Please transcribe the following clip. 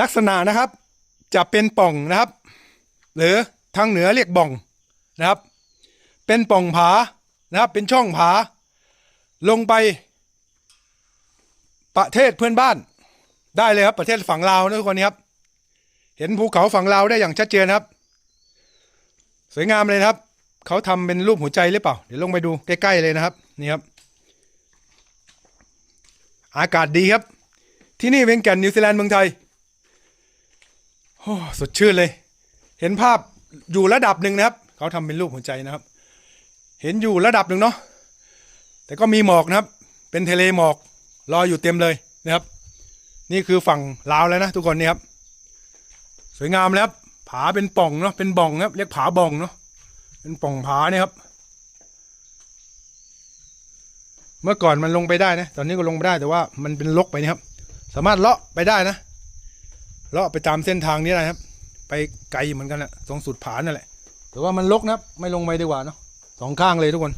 ลักษณะนะครับจะเป็นป่องนะครับ หรือทางเหนือเรียกบ่องนะครับ เป็นป่องผานะครับเป็นช่องผา ลงไป ประเทศเพื่อนบ้านได้เลยครับประเทศฝั่งลาวนะทุกคนครับ เห็นภูเขาฝั่งลาวได้อย่างชัดเจนครับ สวยงามเลยนะครับเขาทำเป็นรูปหัวใจหรือเปล่า เดี๋ยวลงไปดูใกล้ๆเลยนะครับนี่ครับ อากาศดีครับ ที่นี่เวียงแก่นนิวซีแลนด์เมืองไทย โอ้สดชื่นเลย เห็นภาพอยู่ระดับหนึ่งนะครับ เขาทำเป็นรูปหัวใจนะครับ เห็นอยู่ระดับหนึ่งเนาะแต่ก็มีหมอกนะครับ เป็นทะเลหมอกลอยอยู่เต็มเลยนะครับ นี่คือฝั่งลาวแล้วนะทุกคนนี่ครับ สวยงามแล้วครับผาเป็นป่องเนาะเป็นบ่องครับเรียกผาบ่องเนาะเป็นป่องผาเนี่ยครับ เมื่อก่อนมันลงไปได้นะ ตอนนี้ก็ลงไม่ได้แต่ว่ามันเป็นลกไปนะครับ สามารถเลาะไปได้นะ เลาะไปตามเส้นทางนี้นะครับ ไปไกลเหมือนกันแหละตรงสุดผานั่นแหละแต่ว่ามันลกนะครับ ไม่ลงไปดีกว่าเนาะสองข้างเลยทุกคน